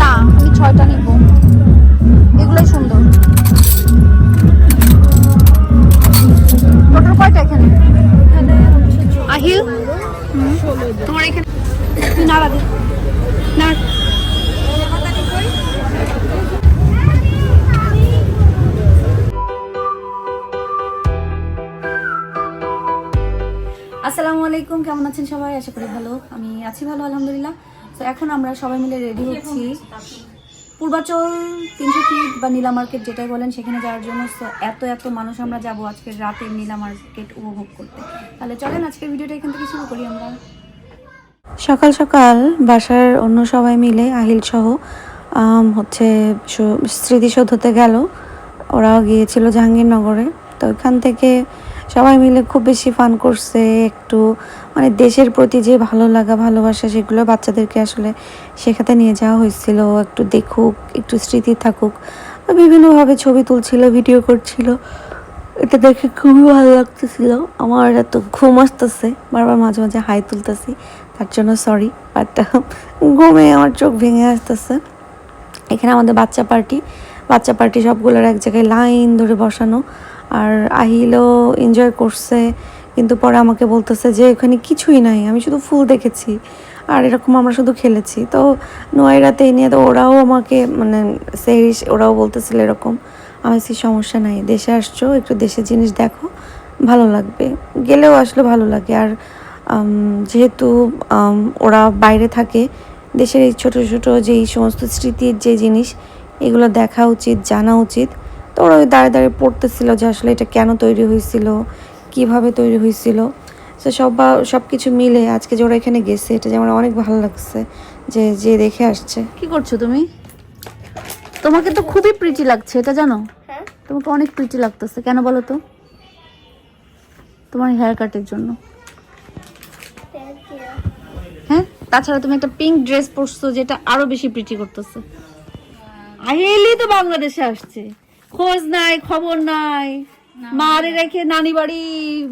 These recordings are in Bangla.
না, আমি ছয়টা নিব। এগুলোই সুন্দর। টোটাল কয়টা এখানে? আহিল? তোমার এখানে নাড়া দে। নাড়। আসসালামু আলাইকুম, কেমন আছেন সবাই? আশা করি ভালো। আমি আছি ভালো, আলহামদুলিল্লাহ। তো এখন আমরা সবাই মিলে রেডি হচ্ছি। পূর্বাচল তিনশো ফিট বা নীলা মার্কেট যেটাই বলেন সেখানে যাওয়ার জন্য। এত এত মানুষ আমরা যাব আজকের রাতে নীলা মার্কেট উপভোগ করতে। তাহলে চলেন আজকের ভিডিওটা এখান থেকে শুরু করি আমরা। সকাল সকাল বাসার অন্য সবাই মিলে, আহিল সহ হচ্ছে স্মৃতিসৌধতে গেল। ওরাও গিয়েছিল জাহাঙ্গীরনগরে। তো ওইখান থেকে সবাই মিলে খুব বেশি ফান করছে, একটু মানে দেশের প্রতি যে ভালো লাগা, ভালোবাসা সেগুলো বাচ্চাদেরকে আসলে শেখাতে নিয়ে যাওয়া হয়েছিল। একটু দেখুক, একটু স্মৃতি থাকুক। বিভিন্নভাবে ছবি তুলছিল ভিডিও করছিল। এটা দেখে খুবই ভালো লাগতেছিল। আমার এত ঘুম আসতেছে, বারবার মাঝে মাঝে হাই তুলতেছি, তার জন্য সরি বাট ঘুমে আমার চোখ ভেঙে আসতেছে। এখানে আমাদের বাচ্চা পার্টি বাচ্চা পার্টি সবগুলোর এক জায়গায় লাইন ধরে বসানো। আর আহিলও এনজয় করছে, কিন্তু পরে আমাকে বলতেছে যে এখানে কিছুই নাই, আমি শুধু ফুল দেখেছি। আর এরকম আমরা শুধু খেলেছি। তো নোয়াইরাতে নিয়ে তো ওরাও আমাকে মানে সেই ওরাও বলতেছিল এরকম, আমি সে সমস্যা নাই, দেশে আসছো, একটু দেশের জিনিস দেখো, ভালো লাগবে। গেলেও আসলে ভালো লাগে। আর যেহেতু ওরা বাইরে থাকে, দেশের এই ছোটো ছোটো যেই সমস্ত স্মৃতির যে জিনিস, এগুলো দেখা উচিত, জানা উচিত। তো ওরা ওই দাঁড়িয়ে দাঁড়িয়ে পড়তেছিল যে আসলে এটা কেন তৈরি হয়েছিল কীভাবে তৈরি হয়েছিল। তো সব সব কিছু মিলে আজকে যে ওরা এখানে গেছে এটা যে আমার অনেক ভালো লাগছে যে যে দেখে আসছে। কি করছ তুমি? তোমাকে তো খুবই প্রিটি লাগছে এটা জানো? হ্যাঁ। তোমাকে অনেক প্রিটি লাগতেছে কেন বলো তো? তোমার হেয়ার কাটের জন্য। হ্যাঁ? তাছাড়া তুমি একটা পিঙ্ক ড্রেস পরছো যেটা আরও বেশি প্রিটি করতেছে। আহিলি তো বাংলাদেশে আসছে। খোঁজ নাই খবর নাই। মারে রেখে নানি বাড়ি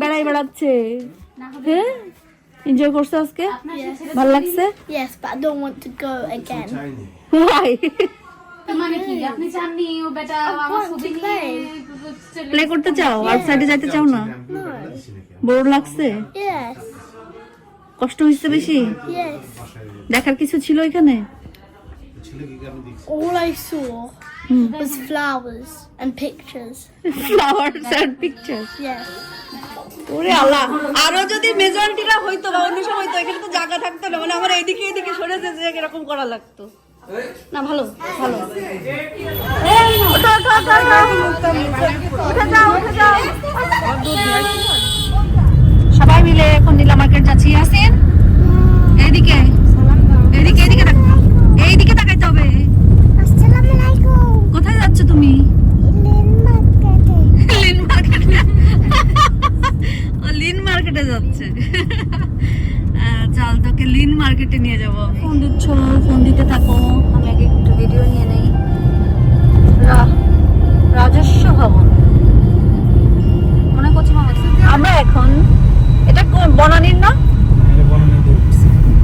বেড়াই বেড়াচ্ছে। হ্যাঁ? এনজয় করছ আজকে? ভালো লাগছে. মানে কি? আপনি চাননি ও বেটা আমার ছবি নিয়ে প্লে করতে চাও? আউটসাইডে যাইতে চাও না? বোর লাগছে? কষ্ট হয়েছে বেশি. দেখার কিছু ছিল এখানে? All I saw was flowers and pictures. Flowers and pictures Yes. ওরে আল্লাহ আরও যদি মেজরিটিরা হইতো বা অন্য সময় হইতো এখানে তো জায়গা থাকতো না মানে আমার এইদিকে এইদিকে সরে যেতে এরকম করা লাগতো না ভালো ভালো। সবাই মিলে এখন নীলা মার্কেট যাচ্ছি আসেন এইদিকে এইদিকে এইদিকে তাক- এইদিকে তাকাইতে হবে Assalamualaikum. কোথায় যাচ্ছ তুমি লিন মার্কেটে ও লিন মার্কেটে যাচ্ছে আহ, চল তোকে লিন মার্কেটে নিয়ে যাব ফোন দিচ্ছ ফোন দিতে থাকো আমি আগে একটু ভিডিও নিয়ে নেই রা- রাজস্ব ভবন মনে করছি মামা আমরা এখন এটা কোন- বনানীর না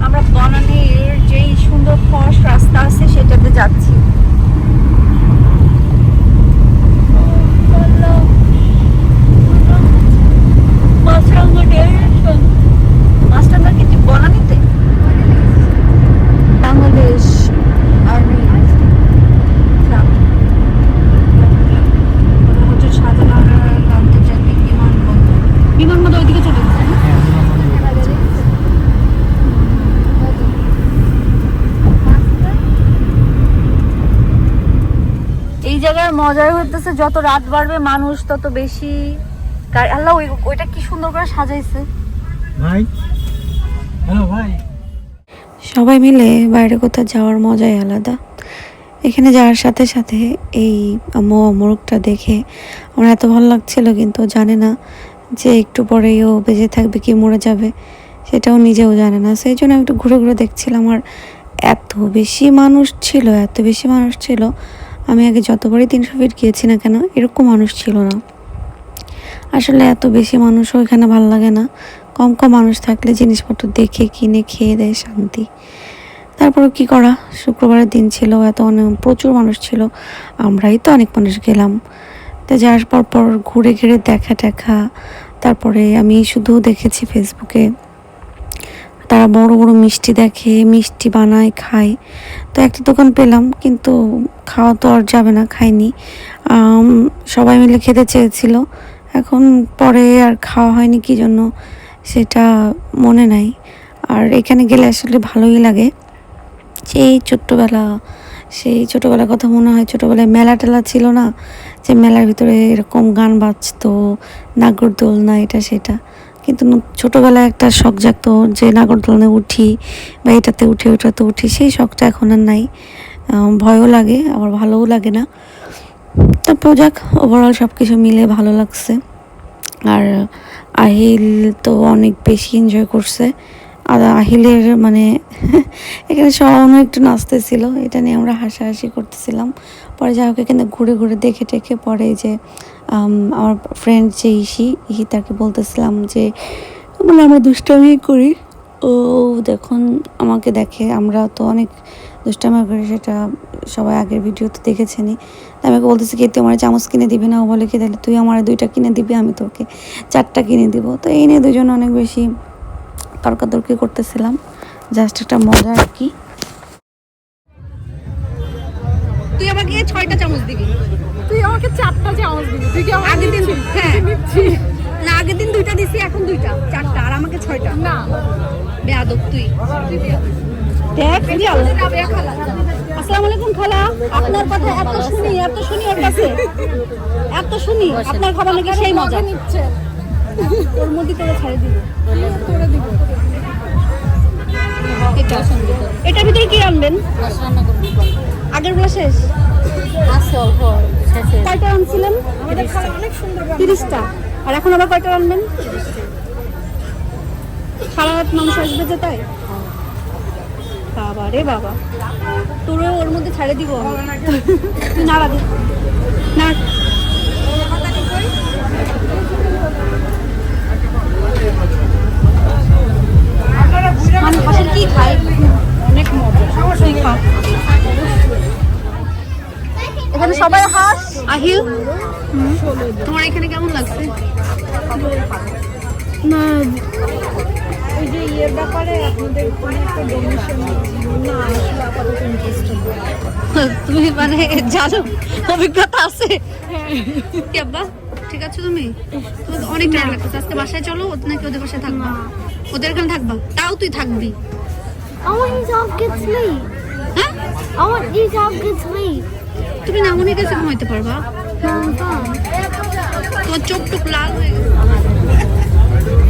আমরা বনানীর যেই সুন্দর ফস রাস্তা আছে সেটাতে যাচ্ছি মাস্টারদা কি বনানীতে বাংলাদেশ আর্মি ক্যাম্প হচ্ছে শাহজালাল আন্তর্জাতিক বিমানবন্দর বিমানবন্দর ওইদিকে চলে গেছে না? এই জায়গার মজাই হইতেছে যত রাত বাড়বে মানুষ তত বেশি আল্লাহ ওই ওইটা কি সুন্দর করে সাজাইছে? ভাই? হ্যালো ভাই। সবাই মিলে বাইরে কোথাও যাওয়ার মজাই আলাদা। এখানে যাওয়ার সাথে সাথে এই মোরগটা দেখে আমার এত ভালো লাগছিল কিন্তু জানে না যে একটু পরেই ও বেঁচে থাকবে কি মরে যাবে সেটাও নিজেও জানে না। সেই জন্য আমি একটু ঘুরে ঘুরে দেখছিলাম আর এত বেশি মানুষ ছিল এত বেশি মানুষ ছিল আমি আগে যতবারই তিনশো ফিট গিয়েছি না কেন, এরকম মানুষ ছিল না। আসলে এত বেশি মানুষও এখানে ভালো লাগে না। কম কম মানুষ থাকলে জিনিসপত্র দেখে, কিনে, খেয়ে দেয় শান্তি। তারপরে কি করা? শুক্রবারের দিন ছিল, এত অনেক, প্রচুর মানুষ ছিল। আমরাই তো অনেক মানুষ গেলাম। তো যাওয়ার পর পর ঘুরে ঘিরে দেখা টেখা তারপরে আমি শুধু দেখেছি ফেসবুকে তারা বড় বড় মিষ্টি দেখে, মিষ্টি বানায়, খায়। তো একটা দোকান পেলাম, কিন্তু খাওয়া তো আর যাবে না, খাইনি। সবাই মিলে খেতে চেয়েছিল। এখন পরে আর খাওয়া হয়নি, কি জন্য সেটা মনে নাই। আর এখানে গেলে আসলে ভালোই লাগে। সেই ছোট্টবেলা, সেই ছোটোবেলার কথা মনে হয়, ছোটোবেলায় মেলা টেলা ছিল না? যে মেলার ভিতরে এরকম গান বাজতো নাগরদোল না এটা সেটা কিন্তু ছোটোবেলায় একটা শখ জাগতো যে নাগরদোলনে উঠি বা এটাতে উঠি, ওটাতে উঠি, সেই শখটা এখন আর নাই। ভয়ও লাগে, আবার ভালোও লাগে না। তারপর যাক ওভারঅল সব কিছু মিলে ভালো লাগছে। আর আহিল তো অনেক বেশি এনজয় করছে। আর আহিলের মানে এখানে সবাই একটু নাচতেছিল, এটা নিয়ে আমরা হাসাহাসি করতেছিলাম। পরে যাই হোক, এখানে ঘুরে ঘুরে দেখে টেখে পরে যে আমার ফ্রেন্ড যে ইসি ইহি তাকে বলতেছিলাম যে মানে আমরা দুষ্টামি করি। ও দেখুন আমাকে দেখে, আমরা তো অনেক দুষ্টামি করি, সেটা সবাই আগের ভিডিও ভিডিওতে দেখেছেনি তা আমাকে বলতেছি, কি তুই আমার চামচ কিনে দিবি না? ও বলে, কি তাহলে তুই আমার দুইটা কিনে দিবি, আমি তোকে চারটা কিনে দিব। তো এই নিয়ে দুজন অনেক বেশি তর্কাতর্কি করতেছিলাম। জাস্ট একটা মজা আর কি। তুই আমাকে ছয়টা চামচ দিবি। তুই আমাকে চারটা চামচ দিবি। তুই কি আমাকে আগের দিন? হ্যাঁ? না আগের দিন দুইটা দিছি এখন দুইটা চারটা আর আমাকে ছয়টা। না। বেয়াদব তুই। দেখ আসসালামু আলাইকুম খালা। আপনার কথা এত শুনি এত শুনি ওর কাছে। এত শুনি আপনার খাবার নাকি সেই মজা। নিচ্ছে ওর মধ্যে করে ছাড়ে দিব। করে দিব। এটা। এটার ভিতরে কি আনবেন আগেরগুলো শেষ? কয়টা আনছিলেন তিরিশটা। আর এখন আবার কয়টা আনবেন সারা রাত মাংস আসবে যে তাই? বাবা রে বাবা। তোরও ওর মধ্যে ছাড়ে দিব। তুই নাড়া না। মানে হাঁসের কি খায়? অনেক মজা। তুই খা। এখানে সবাই হাস? আহিল? তোমার এখানে কেমন লাগছে? না। ওই যে ইয়ের ব্যাপারে আপনাদের কোনো একটা ডোনেশন না আসলে আপাতত ইন্টারেস্টেড তুমি মানে জানো অভিজ্ঞতা আছে। কি আব্বা? ঠিক আছে তুমি? তোমার অনেক টাইম লাগতেছে। আজকে বাসায় চলো ওদের নাকি ওদের বাসায় থাকবা। ওদের এখানে থাকবা? তাও তুই থাকবি। I want you to have good sleep. হ্যাঁ? I want you to have good sleep. তুমি নামুনির কাছে ঘুমাইতে পারবা. তোমার চোখ টুক লাল হয়ে গেছে।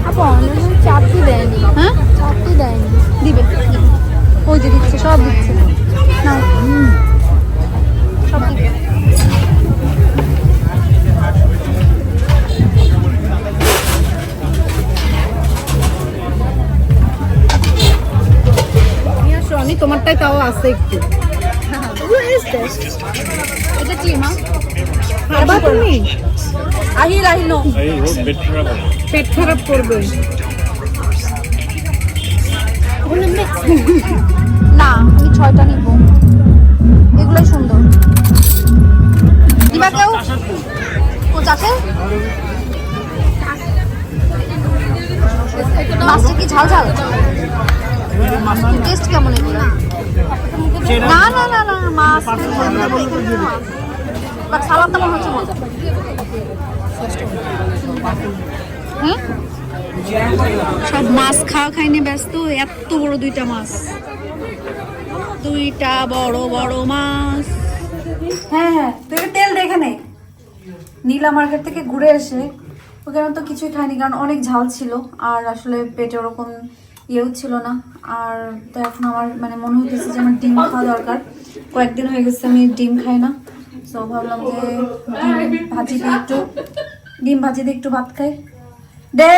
আপা অনেক চাপটি দেয়নি। হ্যাঁ? চাপটি দেয়নি। দিবে। ওই যে দিচ্ছে সব দিচ্ছে। না সব দিবে তোমারটাই তাও আছে একটু। এটা কি মা? খাবা তুমি? আহিল আহিল পেট খারাপ করবে না আমি ছয়টা নিব এগুলোই সুন্দর দিবা কেউ ও চাষে মাছটা কি ঝাল ঝাল টেস্ট কেমন এগুলো না না না না মাছ বাট সালাদটা মনে হচ্ছে মজা হ্যাঁ সব মাছ খাওয়া খাইনি ব্যস্ত। এত বড় দুইটা মাছ। দুইটা বড় বড় মাছ। হ্যাঁ হ্যাঁ তুই তেল দেখে নে। নীলা মার্কেট থেকে ঘুরে এসে। ওখানে তো কিছুই খাইনি কারণ অনেক ঝাল ছিল। আর আসলে পেটে ওরকম ইয়েও ছিল না। আর তো এখন আমার মানে মনে হইতেছে যে আমার ডিম খাওয়া দরকার। কয়েকদিন হয়ে গেছে আমি ডিম খাই না। তো ভাবলাম যে ডিম ভাজি দিয়ে একটু, ডিম ভাজি দিয়ে একটু ভাত খাই। দে!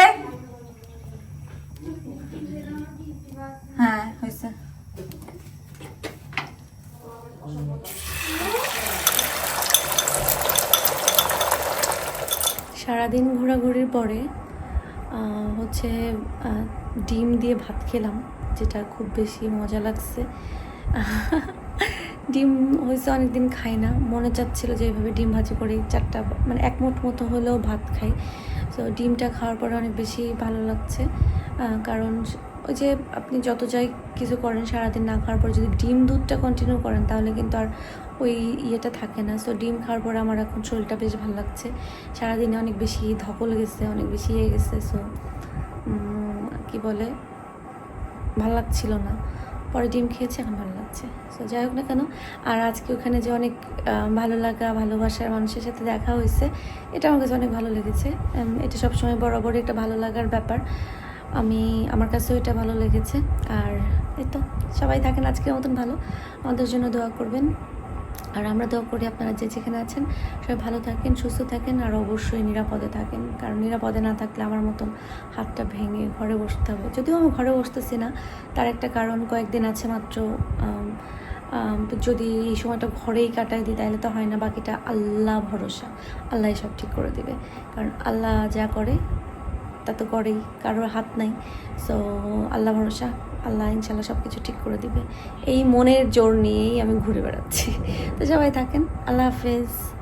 হ্যাঁ হয়েছে। সারাদিন ঘোরাঘুরির পরে হচ্ছে ডিম দিয়ে ভাত খেলাম, যেটা খুব বেশি মজা লাগছে। ডিম হয়েছে অনেকদিন খাই না। মনে চাচ্ছিল যে এইভাবে ডিম ভাজি করে চারটা মানে এক মুঠ মতো হলেও ভাত খাই। তো ডিমটা খাওয়ার পরে অনেক বেশি ভালো লাগছে। কারণ ওই যে আপনি যত যাই কিছু করেন সারাদিন না খাওয়ার পর যদি ডিম দুধটা কন্টিনিউ করেন, তাহলে কিন্তু আর ওই ইয়েটা থাকে না। সো ডিম খাওয়ার পরে আমার এখন শরীরটা বেশ ভালো লাগছে। সারাদিনে অনেক বেশি ধকল গেছে, অনেক বেশি ইয়ে গেছে। সো কি বলে? ভালো লাগছিল না। পরে ডিম খেয়েছি, এখন ভালো লাগছে। সো যাই হোক না কেন, আর আজকে ওখানে যে অনেক ভালো লাগা, ভালোবাসার মানুষের সাথে দেখা হয়েছে, এটা আমার কাছে অনেক ভালো লেগেছে। এটা সবসময় বরাবরই একটা ভালো লাগার ব্যাপার। আমি, আমার কাছেও এটা ভালো লেগেছে। আর এই তো, সবাই থাকেন আজকের মতন ভালো। আমাদের জন্য দোয়া করবেন। আর আমরা দোয়া করি আপনারা যে যেখানে আছেন, সবাই ভালো থাকেন, সুস্থ থাকেন আর অবশ্যই নিরাপদে থাকেন। কারণ নিরাপদে না থাকলে আমার মতন হাতটা ভেঙে ঘরে বসতে হবে। যদিও আমি ঘরে বসতেছি না, তার একটা কারণ কয়েকদিন আছে মাত্র যদি এই সময়টা ঘরেই কাটাই দিই, তাহলে তো হয় না, বাকিটা আল্লাহ ভরসা। আল্লাহ সব ঠিক করে দিবে। কারণ আল্লাহ যা করে, তা তো করেই, কারোর হাত নাই। সো আল্লাহ ভরসা। আল্লাহ ইনশাল্লাহ সব কিছু ঠিক করে দিবে। এই মনের জোর নিয়েই আমি ঘুরে বেড়াচ্ছি। তো সবাই থাকেন, আল্লাহ হাফেজ।